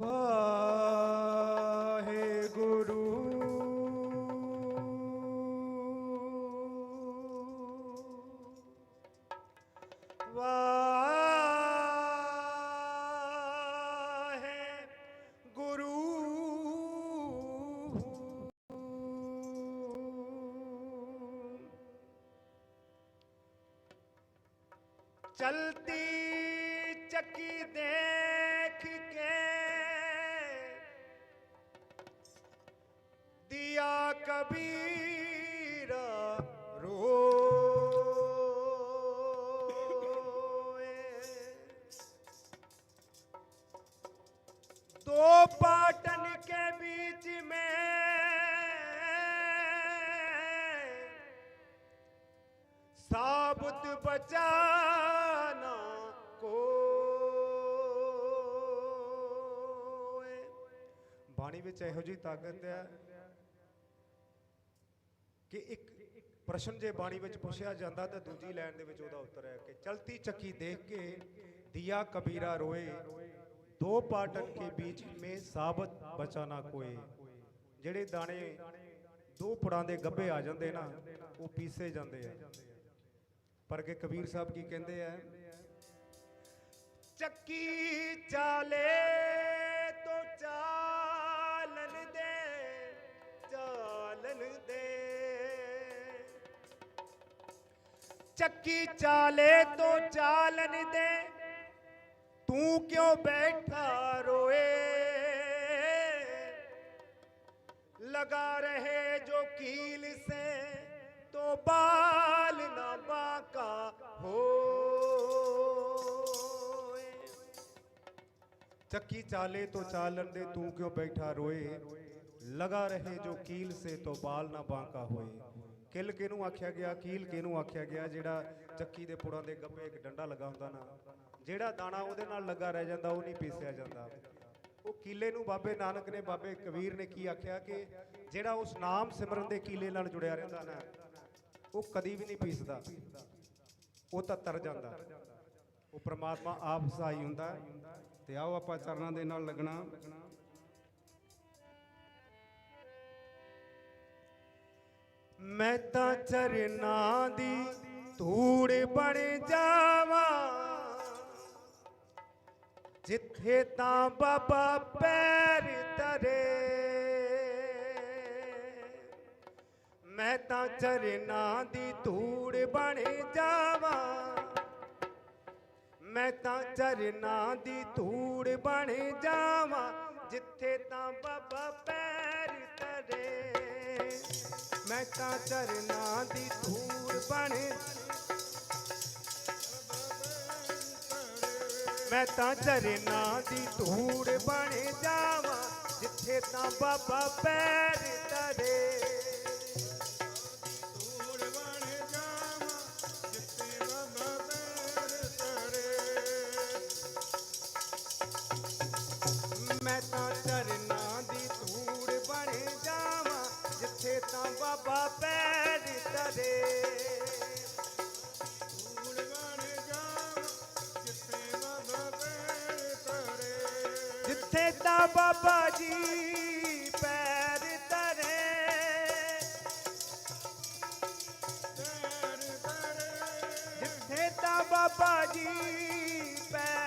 ਵਾਹਿਗੁਰੂ। ਵਾਹਿਗੁਰੂ। ਚਲਤੀ ਚੱਕੀ ਦੇਖ ਕੇ ਕਬੀਰ ਰੋਏ। ਦੋ ਪਾਟਨ ਕੇ ਬੀਚ ਮੈਂ ਸਾਬਤ ਕੋ ਬਾਣੀ ਵਿੱਚ ਇਹੋ ਜੀ ਤਾਕਤ ਹੈ ਕਿ ਇੱਕ ਪ੍ਰਸ਼ਨ ਜੇ ਬਾਣੀ ਵਿੱਚ ਪੁੱਛਿਆ ਜਾਂਦਾ ਤਾਂ ਦੂਜੀ ਲਾਈਨ ਦੇ ਵਿੱਚ ਉਹਦਾ ਉੱਤਰ ਹੈ ਕਿ ਚਲਤੀ ਚੱਕੀ ਦੇਖ ਕੇ ਦਿਆ ਕਬੀਰਾ ਰੋਏ, ਦੋ ਪਾਟਨ ਕੇ ਵਿੱਚ ਮੇ ਸਾਬਤ ਬਚਾ ਨਾ ਜਿਹੜੇ ਦਾਣੇ ਦੋ ਪੁੜਾਂ ਦੇ ਗੱਬੇ ਆ ਜਾਂਦੇ ਨਾ, ਉਹ ਪੀਸੇ ਜਾਂਦੇ ਆ। ਪਰ ਕਿ ਕਬੀਰ ਸਾਹਿਬ ਕੀ ਕਹਿੰਦੇ ਆ? ਚੱਕੀ ਚਾਲੇ ਤੋਂ ਚਾ ਚੱਕੀ ਚਾਲੇ ਤੋਂ ਚਾਲਨ ਦੇ। ਤੂੰ ਕਿਉਂ ਬੈਠਾ ਰੋਏ? ਲਗਾ ਰਹੇ ਜੋ ਕੀਲ ਸੇ, ਤੋ ਬਾਲ ਨਾ ਬਾਕਾ ਹੋਏ। ਚੱਕੀ ਚਾਲੇ ਤੋਂ ਚਾਲਨ ਦੇ, ਤੂੰ ਕਿਉਂ ਬੈਠਾ ਰੋਏ? ਲਗਾ ਰਹੇ ਜੋ ਕੀਲ ਸੇ, ਤੋ ਬਾਲ ਨਾ ਬਾਂਕਾ ਹੋਏ। ਕਿੱਲ ਕਿਹਨੂੰ ਆਖਿਆ ਗਿਆ, ਕੀਲ ਕਿਹਨੂੰ ਆਖਿਆ ਗਿਆ, ਜਿਹੜਾ ਚੱਕੀ ਦੇ ਪੁੜਾਂ ਦੇ ਗੱਭੇ ਇੱਕ ਡੰਡਾ ਲੱਗਾ ਹੁੰਦਾ ਨਾ, ਜਿਹੜਾ ਦਾਣਾ ਉਹਦੇ ਨਾਲ ਲੱਗਾ ਰਹਿ ਜਾਂਦਾ, ਉਹ ਨਹੀਂ ਪੀਸਿਆ ਜਾਂਦਾ। ਉਹ ਕੀਲੇ ਨੂੰ ਬਾਬੇ ਨਾਨਕ ਨੇ, ਬਾਬੇ ਕਬੀਰ ਨੇ ਕੀ ਆਖਿਆ ਕਿ ਜਿਹੜਾ ਉਸ ਨਾਮ ਸਿਮਰਨ ਦੇ ਕੀਲੇ ਨਾਲ ਜੁੜਿਆ ਰਹਿੰਦਾ ਨਾ, ਉਹ ਕਦੀ ਵੀ ਨਹੀਂ ਪੀਸਦਾ। ਉਹ ਤਾਂ ਤਰ ਜਾਂਦਾ। ਉਹ ਪ੍ਰਮਾਤਮਾ ਆਪ ਸਹਾਈ ਹੁੰਦਾ। ਤੇ ਆਓ ਆਪਾਂ ਚਰਨਾਂ ਦੇ ਨਾਲ ਲੱਗਣਾ। ਮੈਂ ਤਾਂ ਚਰਨਾਂ ਦੀ ਧੂੜ ਬਣ ਜਾਵਾਂ। ਜਿੱਥੇ ਤਾਂ ਬਾਬਾ ਪੈਰ ਧਰੇ। ਮੈਂ ਤਾਂ ਚਰਨਾਂ ਦੀ ਧੂੜ ਬਣ ਜਾਵਾਂ। ਮੈਂ ਤਾਂ ਚਰਨਾਂ ਦੀ ਧੂੜ ਬਣ ਜਾਵਾਂ। ਜਿੱਥੇ ਤਾਂ ਬਾਬਾ ਪੈਰ ਧਰੇ। ਮੈਂ ਤਾਂ ਚਰਨਾਂ ਦੀ ਧੂੜ ਬਣ। ਮੈਂ ਤਾਂ ਚਰਨਾਂ ਦੀ ਧੂੜ ਬਣ ਜਾਵਾਂ, ਜਿੱਥੇ ਤਾਂ ਬਾਬਾ ਪੈਰ ਧਰੇ ਤਾਂ ਬਾਬਾ ਜੀ ਪੈਰ ਧਰੇ। ਪੈਰ ਜਿੱਥੇ ਤਾਂ ਬਾਬਾ ਜੀ ਪੈਰ